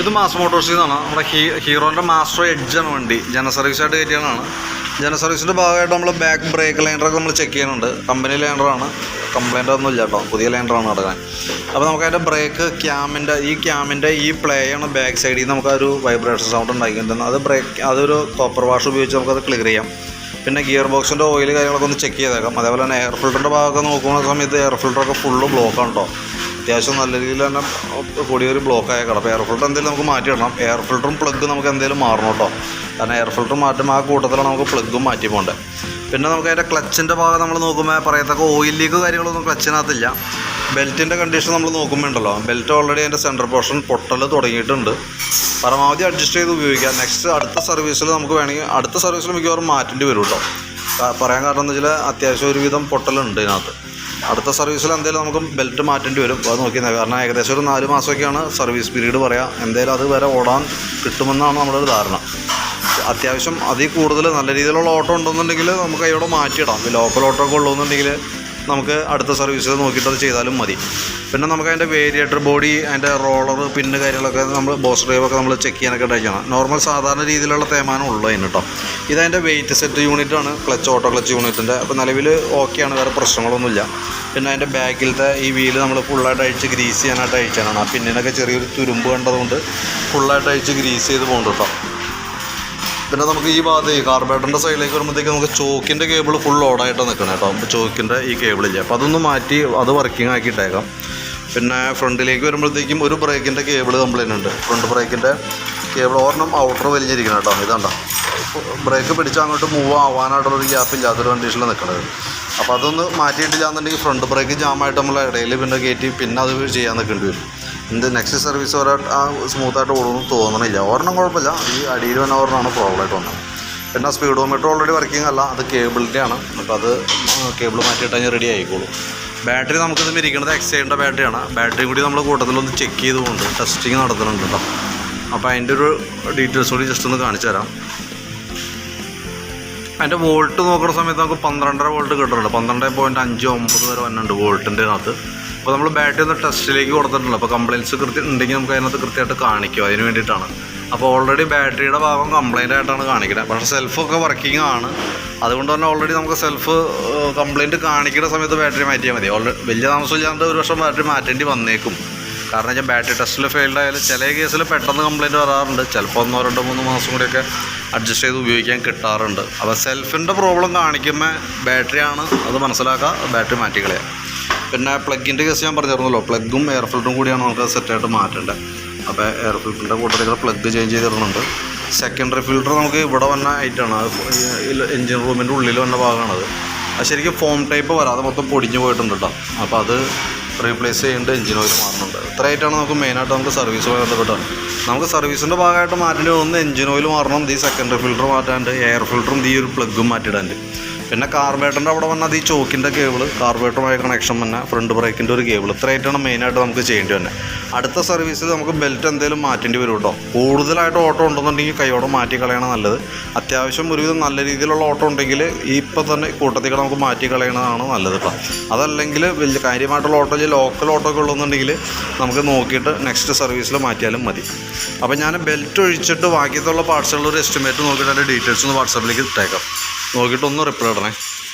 ഇത് മാസ് മോട്ടോഴ്സിൽ നിന്നാണ് നമ്മുടെ ഹീ ഹീറോന്റെ മാസ്റ്റർ എഡ്ജാണ് വണ്ടി. ജന സർവീസായിട്ട് കയറ്റിയതാണ്. ജന സർവീസിന്റെ ഭാഗമായിട്ട് നമ്മൾ ബാക്ക് ബ്രേക്ക് ലൈൻഡറൊക്കെ നമ്മൾ ചെക്ക് ചെയ്യുന്നുണ്ട്. കമ്പനി ലൈനറാണ് കംപ്ലൈന്റ് ഒന്നും ഇല്ല കേട്ടോ പുതിയ ലൈനറാണ് നടക്കാൻ. അപ്പോൾ നമുക്ക് അതിന്റെ ബ്രേക്ക് ക്യാമിന്റെ ഈ ക്യാമിന്റെ ഈ പ്ലേ ആണ് ബാക്ക് സൈഡിൽ നിന്ന് നമുക്ക് ഒരു വൈബ്രേഷൻ സൗണ്ട് ഉണ്ടാക്കിയിട്ടുണ്ട് അത് ബ്രേക്ക് അതൊരു കോപ്പർ വാഷ് ഉപയോഗിച്ച് നമുക്കത് ക്ലിയർ ചെയ്യാം. പിന്നെ ഗിയർ ബോക്സിന്റെ ഓയിൽ കാര്യങ്ങളൊക്കെ ഒന്ന് ചെക്ക് ചെയ്തേക്കാം. അതേപോലെ തന്നെ എയർ ഫിൽറ്ററിന്റെ ഭാഗമൊക്കെ നോക്കുന്ന സമയത്ത് എയർ ഫിൽറ്ററൊക്കെ ഫുള്ള് ബ്ലോക്കാണ് കേട്ടോ അത്യാവശ്യം നല്ല രീതിയിൽ തന്നെ കൂടിയൊരു ബ്ലോക്ക് ആയ കിടപ്പ് എയർ ഫിൽറ്റർ എന്തെങ്കിലും നമുക്ക് മാറ്റിയിടണം എയർ ഫിൽറ്ററും പ്ലഗ് നമുക്ക് എന്തെങ്കിലും മാറണം കേട്ടോ. കാരണം എയർ ഫിൽറ്റർ മാറ്റും ആ കൂട്ടത്തിലാണ് നമുക്ക് പ്ലഗും മാറ്റി പോകേണ്ടത് പിന്നെ നമുക്ക് അതിന്റെ ക്ലച്ചിന്റെ ഭാഗം നമ്മൾ നോക്കുമ്പോൾ പറയത്തക്ക ഓയിൽ ലീക്ക് കാര്യങ്ങളൊന്നും ക്ലച്ചിനകത്തില്ല ബെൽറ്റിന്റെ കണ്ടീഷൻ നമ്മൾ നോക്കുമ്പോൾ ഉണ്ടല്ലോ ബെൽറ്റ് ഓൾറെഡി അതിന്റെ സെന്റർ പോർഷൻ പൊട്ടൽ തുടങ്ങിയിട്ടുണ്ട്. പരമാവധി അഡ്ജസ്റ്റ് ചെയ്ത് ഉപയോഗിക്കാം. നെക്സ്റ്റ് അടുത്ത സർവീസിൽ നമുക്ക് വേണമെങ്കിൽ അടുത്ത സർവീസിൽ മിക്കവാറും മാറ്റേണ്ടി വരും കേട്ടോ. പറയാൻ കാരണം എന്ന് വെച്ചാൽ അത്യാവശ്യം ഒരുവിധം പൊട്ടലുണ്ട് ഇതിനകത്ത്. അടുത്ത സർവീസിൽ എന്തെങ്കിലും നമുക്ക് ബെൽറ്റ് മാറ്റേണ്ടി വരും. അത് നോക്കി നിൽക്കാം. കാരണം ഏകദേശം ഒരു നാല് മാസമൊക്കെയാണ് സർവീസ് പീരീഡ് പറയാം. എന്തായാലും അത് വരെ ഓടാൻ കിട്ടുമെന്നാണ് നമ്മുടെ ഒരു ധാരണ. അത്യാവശ്യം അതിൽ കൂടുതൽ നല്ല രീതിയിലുള്ള ഓട്ടോ ഉണ്ടെന്നുണ്ടെങ്കിൽ നമുക്ക് അതിവിടെ മാറ്റിയിടാം. ലോക്കൽ ഓട്ടോ ഒക്കെ ഉള്ളതെന്നുണ്ടെങ്കിൽ നമുക്ക് അടുത്ത സർവീസിൽ നോക്കിയിട്ട് അത് ചെയ്താലും മതി. പിന്നെ നമുക്ക് അതിന്റെ വേരിയേറ്റർ ബോഡി അതിന്റെ റോളർ പിന്ന് കാര്യങ്ങളൊക്കെ നമ്മൾ ബോസ് ഡ്രൈവൊക്കെ നമ്മൾ ചെക്ക് ചെയ്യാനൊക്കെ ഉണ്ടായിരിക്കണം നോർമൽ സാധാരണ രീതിയിലുള്ള തേമാനം ഉള്ളൂ അതിന് കേട്ടോ ഇതതിന്റെ വെയിറ്റ് സെറ്റ് യൂണിറ്റാണ് ക്ലച്ച് ഓട്ടോ ക്ലച്ച് യൂണിറ്റിന്റെ അപ്പോൾ നിലവിൽ ഓക്കെയാണ് വേറെ പ്രശ്നങ്ങളൊന്നുമില്ല. പിന്നെ അതിന്റെ ബാക്കിലത്തെ ഈ വീൽ നമ്മൾ ഫുള്ളായിട്ട് അഴിച്ച് ഗ്രീസ് ചെയ്യാനായിട്ട് അഴിച്ചാണ് ആ പിന്നിനൊക്കെ ചെറിയൊരു തുരുമ്പ് കണ്ടതുകൊണ്ട് ഫുള്ളായിട്ട് അഴിച്ച് ഗ്രീസ് ചെയ്ത് പോകുന്നുണ്ട് കേട്ടോ പിന്നെ നമുക്ക് ഈ ഭാഗത്ത് ഈ കാർബേറ്ററിന്റെ സൈഡിലേക്ക് വരുമ്പോഴത്തേക്ക് നമുക്ക് ചോക്കിന്റെ കേബിൾ ഫുൾ ഓടായിട്ട് നിൽക്കണം കേട്ടോ. അപ്പോൾ ചോക്കിന്റെ ഈ കേബിളില്ലേ അപ്പോൾ അതൊന്ന് മാറ്റി അത് വർക്കിംഗ് ആക്കിയിട്ടേക്കാം. പിന്നെ ഫ്രണ്ടിലേക്ക് വരുമ്പോഴത്തേക്കും ഒരു ബ്രേക്കിന്റെ കേബിൾ കംപ്ലൈന്റ് ഉണ്ട്. ഫ്രണ്ട് ബ്രേക്കിന്റെ കേബിൾ ഒരെണ്ണം ഔട്ടർ വലിഞ്ഞിരിക്കണം കേട്ടോ. ഇതാണ്ട ബ്രേക്ക് പിടിച്ച് അങ്ങോട്ട് മൂവ് ആവാനായിട്ടുള്ളൊരു ഗ്യാപ്പ് ഇല്ലാത്തൊരു കണ്ടീഷനിൽ നിൽക്കണത് അപ്പോൾ അതൊന്ന് മാറ്റിയിട്ടില്ല എന്നുണ്ടെങ്കിൽ ഫ്രണ്ട് ബ്രേക്ക് ജാമായിട്ട് നമ്മൾ ഇടയിൽ പിന്നെ കയറ്റി പിന്നെ അത് ചെയ്യാൻ നിൽക്കേണ്ടി വരും. എന്ത് നെക്സ്റ്റ് സർവീസ് വരെ ആ സ്മൂത്തായിട്ട് ഓടുമെന്ന് തോന്നണില്ല. ഒരെണ്ണം കുഴപ്പമില്ല. ഈ അടിയിൽ വന്ന ഒരെണ്ണമാണ് പ്രോബ്ലമായിട്ട് വന്നത്. പിന്നെ സ്പീഡോമീറ്റർ ഓൾറെഡി വർക്കിംഗ് അല്ല. അത് കേബിളിന്റെ ആണ്. അപ്പോൾ അത് കേബിൾ മാറ്റിയിട്ട് കഴിഞ്ഞാൽ റെഡി ആയിക്കോളും. ബാറ്ററി നമുക്കിത് ഇരിക്കുന്നത് എക്സൈഡിന്റെ ബാറ്ററിയാണ് ബാറ്ററി കൂടി നമ്മൾ കൂട്ടത്തിലൊന്ന് ചെക്ക് ചെയ്തുകൊണ്ട് ടെസ്റ്റിംഗ് നടത്തുന്നുണ്ട് കേട്ടോ അപ്പോൾ അതിന്റെ ഒരു ഡീറ്റെയിൽസ് കൂടി ജസ്റ്റ് ഒന്ന് കാണിച്ചു തരാം. അതിന്റെ വോൾട്ട് നോക്കുന്ന സമയത്ത് നമുക്ക് പന്ത്രണ്ടര വോൾട്ട് കിട്ടുന്നുണ്ട് പന്ത്രണ്ട് പോയിന്റ് അഞ്ച് ഒമ്പത് വരെ വന്നിട്ടുണ്ട് വോൾട്ടിന്റെ അകത്ത് അപ്പോൾ നമ്മൾ ബാറ്ററി ഒന്ന് ടെസ്റ്റിലേക്ക് കൊടുത്തിട്ടുണ്ട് അപ്പോൾ കംപ്ലയിന്റ്സ് കൃത്യം ഉണ്ടെങ്കിൽ നമുക്ക് അതിനകത്ത് കൃത്യമായിട്ട് കാണിക്കും. അതിന് വേണ്ടിയിട്ടാണ്. അപ്പോൾ ഓൾറെഡി ബാറ്ററിയുടെ ഭാഗം കംപ്ലൈന്റ് ആയിട്ടാണ് കാണിക്കുന്നത് പക്ഷേ സെൽഫൊക്കെ വർക്കിംഗ് ആണ്. അതുകൊണ്ട് തന്നെ ഓൾറെഡി നമുക്ക് സെൽഫ് കംപ്ലയിന്റ് കാണിക്കുന്ന സമയത്ത് ബാറ്ററി മാറ്റിയാൽ മതി. ഓൾറെഡി വലിയ താമസമില്ലാണ്ട് ഒരു വർഷം ബാറ്ററി മാറ്റേണ്ടി വന്നേക്കും. കാരണം വെച്ചാൽ ബാറ്ററി ടെസ്റ്റിൽ ഫെയിൽഡ് ആയാലും ചില കേസിൽ പെട്ടെന്ന് കംപ്ലയിന്റ് വരാറുണ്ട്. ചിലപ്പോൾ ഒന്നോ രണ്ടോ മൂന്നോ മാസം കൂടിയൊക്കെ അഡ്ജസ്റ്റ് ചെയ്ത് ഉപയോഗിക്കാൻ കിട്ടാറുണ്ട്. അപ്പോൾ സെൽഫിന്റെ പ്രോബ്ലം കാണിക്കുമ്പോൾ ബാറ്ററിയാണ് അത് മനസ്സിലാക്കുക ബാറ്ററി മാറ്റിക്കളയാം പിന്നെ പ്ലഗിന്റെ കേസ് ഞാൻ പറഞ്ഞിരുന്നല്ലോ പ്ലഗും എയർ ഫിൽറ്ററും കൂടിയാണ് നമുക്ക് സെറ്റായിട്ട് മാറ്റേണ്ടത്. അപ്പോൾ എയർ ഫിൽറ്ററിന്റെ കൂട്ടത്തിൽ പ്ലഗ് ചേഞ്ച് ചെയ്തിരുന്നുണ്ട് സെക്കൻഡറി ഫിൽറ്റർ നമുക്ക് ഇവിടെ വന്ന ഐറ്റാണ് എൻജിൻ റൂമിന്റെ ഉള്ളിൽ വന്ന ഭാഗമാണത്. അത് ശരിക്കും ഫോം ടൈപ്പ് വരാതെ മൊത്തം പൊടിഞ്ഞു പോയിട്ടുണ്ട് കേട്ടോ അപ്പോൾ അത് റീപ്ലേസ് ചെയ്യേണ്ട എഞ്ചിൻ ഓയിൽ മാറുന്നുണ്ട്. ഇത്രയായിട്ടാണ് നമുക്ക് മെയിനായിട്ട് നമുക്ക് സർവീസുമായി ബന്ധപ്പെട്ടാണ് നമുക്ക് സർവീസിന്റെ ഭാഗമായിട്ട് മാറ്റേണ്ടി വന്ന് എഞ്ചിൻ ഓയിൽ മാറണം. ഈ സെക്കൻഡറി ഫിൽറ്റർ മാറ്റാണ്ട് എയർ ഫിൽറ്ററും ഈ ഒരു പ്ലഗും മാറ്റിയിടാണ്ട്. പിന്നെ കാർബേറ്ററിന്റെ അവിടെ വന്നാൽ ഈ ചോക്കിന്റെ കേബിൾ കാർബേറ്ററുമായി കണക്ഷൻ തന്നെ ഫ്രണ്ട് ബ്രേക്കിന്റെ ഒരു കേബിൾ ഇത്രയായിട്ടാണ് മെയിനായിട്ട് നമുക്ക് ചെയ്യേണ്ടി തന്നെ അടുത്ത സർവീസിൽ നമുക്ക് ബെൽറ്റ് എന്തെങ്കിലും മാറ്റേണ്ടി വരും കേട്ടോ കൂടുതലായിട്ട് ഓട്ടോ ഉണ്ടെന്നുണ്ടെങ്കിൽ കൈയോടെ മാറ്റി കളയണം നല്ലത്. അത്യാവശ്യം ഒരുവിധം നല്ല രീതിയിലുള്ള ഓട്ടോ ഉണ്ടെങ്കിൽ ഇപ്പോൾ ഇപ്പം തന്നെ കൂട്ടത്തിൽ കൂടെ നമുക്ക് മാറ്റി കളയണതാണ് നല്ലത് കേട്ടോ അതല്ലെങ്കിൽ വലിയ കാര്യമായിട്ടുള്ള ഓട്ടോ അല്ലെങ്കിൽ ലോക്കൽ ഓട്ടോ ഒക്കെ ഉള്ളതെന്നുണ്ടെങ്കിൽ നമുക്ക് നോക്കിയിട്ട് നെക്സ്റ്റ് സർവീസിൽ മാറ്റിയാലും മതി. അപ്പോൾ ഞാൻ ബെൽറ്റ് ഒഴിച്ചിട്ട് ബാക്കിയത്തുള്ള പാർട്സുകളുടെ ഒരു എസ്റ്റിമേറ്റ് നോക്കിയിട്ട് അതിന്റെ ഡീറ്റെയിൽസ് ഒന്ന് വാട്സാപ്പിലേക്ക് ഇട്ടേക്കാം. നോക്കിയിട്ട് ഒന്ന് റിപ്ലൈ 走来。